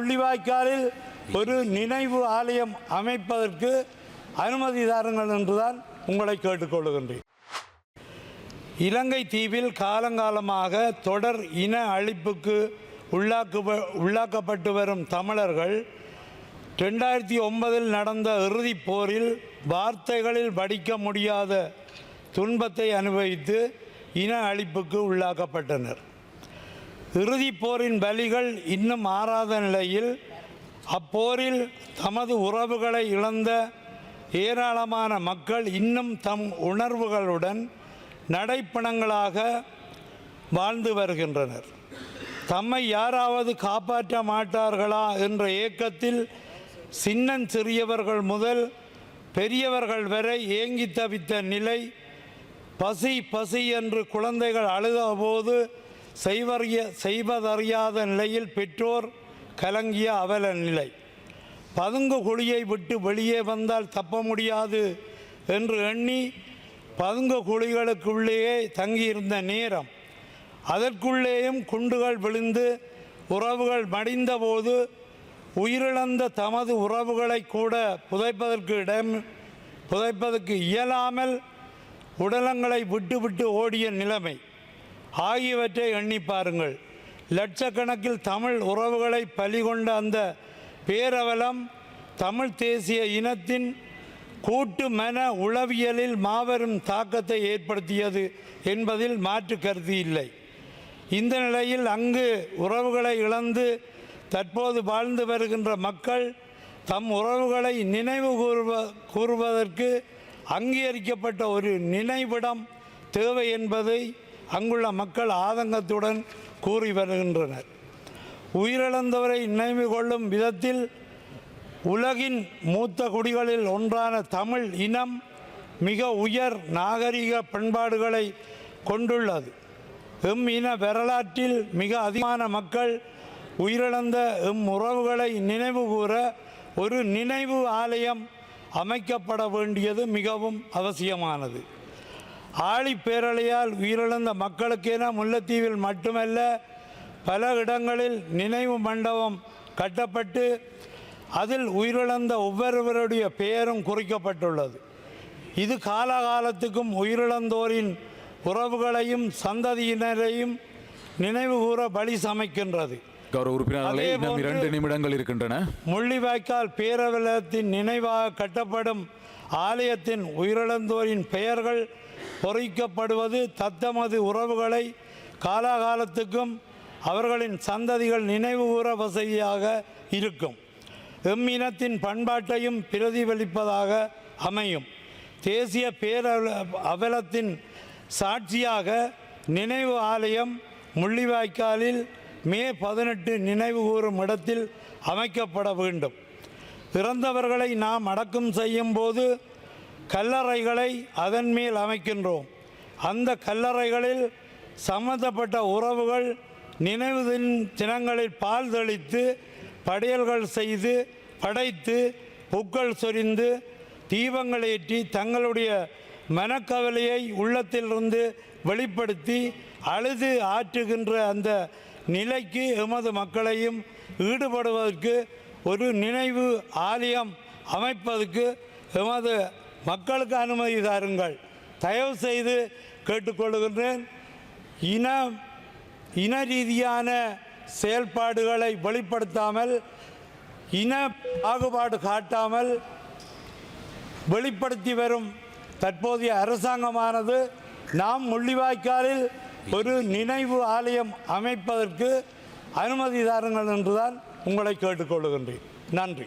முள்ளிவாய்க்காலில் ஒரு நினைவு ஆலயம் அமைப்பதற்கு அனுமதி தாருங்கள் என்றுதான் உங்களை கேட்டுக்கொள்கின்றேன் இலங்கை தீவில் காலங்காலமாக தொடர் இன அழிப்புக்கு உள்ளாக்கு உள்ளாக்கப்பட்டு வரும் தமிழர்கள் ரெண்டாயிரத்தி ஒன்பதில் நடந்த இறுதிப் போரில் வார்த்தைகளில் வடிக்க முடியாத துன்பத்தை அனுபவித்து இன அழிப்புக்கு உள்ளாக்கப்பட்டனர். இறுதிப் போரின் பலிகள் இன்னும் ஆறாத நிலையில் அப்போரில் தமது உறவுகளை இழந்த ஏராளமான மக்கள் இன்னும் தம் உணர்வுகளுடன் நடைப்பணங்களாக வாழ்ந்து வருகின்றனர். தம்மை யாராவது காப்பாற்ற மாட்டார்களா என்ற ஏக்கத்தில் சின்னன் சிறியவர்கள் முதல் பெரியவர்கள் வரை ஏங்கி தவித்த நிலை பசி பசி என்று குழந்தைகள் அழுதபோது செய்வறிய செய்வதறியாத நிலையில் பெற்றோர் கலங்கிய அவல நிலை. பதுங்கு குழியை விட்டு வெளியே வந்தால் தப்ப முடியாது என்று எண்ணி பதுங்கு குழிகளுக்குள்ளேயே தங்கியிருந்த நேரம். அதற்குள்ளேயும் குண்டுகள் விழுந்து உறவுகள் மடிந்தபோது உயிரிழந்த தமது உறவுகளை கூட புதைப்பதற்கு இடம் புதைப்பதற்கு இயலாமல் உடலங்களை விட்டு விட்டு ஓடிய நிலைமை. ஆகியவற்றை எண்ணி பாருங்கள். லட்சக்கணக்கில் தமிழ் உறவுகளை பலிகொண்ட அந்த பேரவலம் தமிழ் தேசிய இனத்தின் கூட்டு மன உளவியலில் மாபெரும் தாக்கத்தை ஏற்படுத்தியது என்பதில் மாற்று கருத்து இல்லை. இந்த நிலையில் அங்கு உறவுகளை இழந்து தற்போது வாழ்ந்து வருகின்ற மக்கள் தம் உறவுகளை நினைவு கூறுவ கூறுவதற்கு அங்கீகரிக்கப்பட்ட ஒரு நினைவிடம் தேவை என்பதை அங்குள்ள மக்கள் ஆதங்கத்துடன் கூறி வருகின்றனர். உயிரிழந்தவரை நினைவு கொள்ளும் விதத்தில் உலகின் மூத்த குடிகளில் ஒன்றான தமிழ் இனம் மிக உயர் நாகரிக பண்பாடுகளை கொண்டுள்ளது. எம் இன வரலாற்றில் மிக அதிகமான மக்கள் உயிரிழந்த எம் உறவுகளை நினைவு கூற ஒரு நினைவு ஆலயம் அமைக்கப்பட வேண்டியது மிகவும் அவசியமானது. ஆழி பேரலையால் உயிரிழந்த மக்களுக்கென முல்லைத்தீவில் மட்டுமல்ல பல இடங்களில் நினைவு மண்டபம் கட்டப்பட்டு அதில் உயிரிழந்த ஒவ்வொருவருடைய பெயரும் குறிக்கப்பட்டுள்ளது. இது காலகாலத்துக்கும் உயிரிழந்தோரின் உறவுகளையும் சந்ததியினரையும் நினைவுகூர பலி சமைக்கின்றது. கௌரவ உறுப்பினர்களே இன்னும் இரண்டு நிமிடங்கள் இருக்கின்றன. முள்ளிவாய்க்கால் பேரவலத்தின் நினைவாக கட்டப்படும் ஆலயத்தின் உயிரிழந்தோரின் பெயர்கள் பொறிக்கப்படுவது தத்தமது உறவுகளை காலாகாலத்துக்கும் அவர்களின் சந்ததிகள் நினைவுகூர வசதியாக இருக்கும். எம் இனத்தின் பண்பாட்டையும் பிரதிபலிப்பதாக அமையும். தேசிய பேர அவலத்தின் சாட்சியாக நினைவு ஆலயம் முள்ளிவாய்க்காலில் மே பதினெட்டு நினைவு கூறும் இடத்தில் அமைக்கப்பட வேண்டும். இறந்தவர்களை நாம் அடக்கம் செய்யும் போது கல்லறைகளை அதன் மேல் அமைக்கின்றோம். அந்த கல்லறைகளில் சம்பந்தப்பட்ட உறவுகள் நினைவு தின்- தினங்களில் பால் தெளித்து படையல்கள் செய்து படைத்து பூக்கள் சொரிந்து தீபங்கள் ஏற்றி தங்களுடைய மனக்கவலையை உள்ளத்திலிருந்து வெளிப்படுத்தி அழுது ஆற்றுகின்ற அந்த நிலைக்கு எமது மக்களையும் ஈடுபடுவதற்கு ஒரு நினைவு ஆலயம் அமைப்பதற்கு எமது மக்களுக்கு அனுமதி தாருங்கள். தயவு செய்து கேட்டுக்கொள்கின்றேன். இன இன ரீதியான செயல்பாடுகளை வெளிப்படுத்தாமல் இன பாகுபாடு காட்டாமல் வெளிப்படுத்தி வரும் தற்போதைய அரசாங்கமானது நாம் முள்ளிவாய்க்காலில் ஒரு நினைவு ஆலயம் அமைப்பதற்கு அனுமதி தாருங்கள் என்றுதான் உங்களை கேட்டுக்கொள்கின்றேன். நன்றி.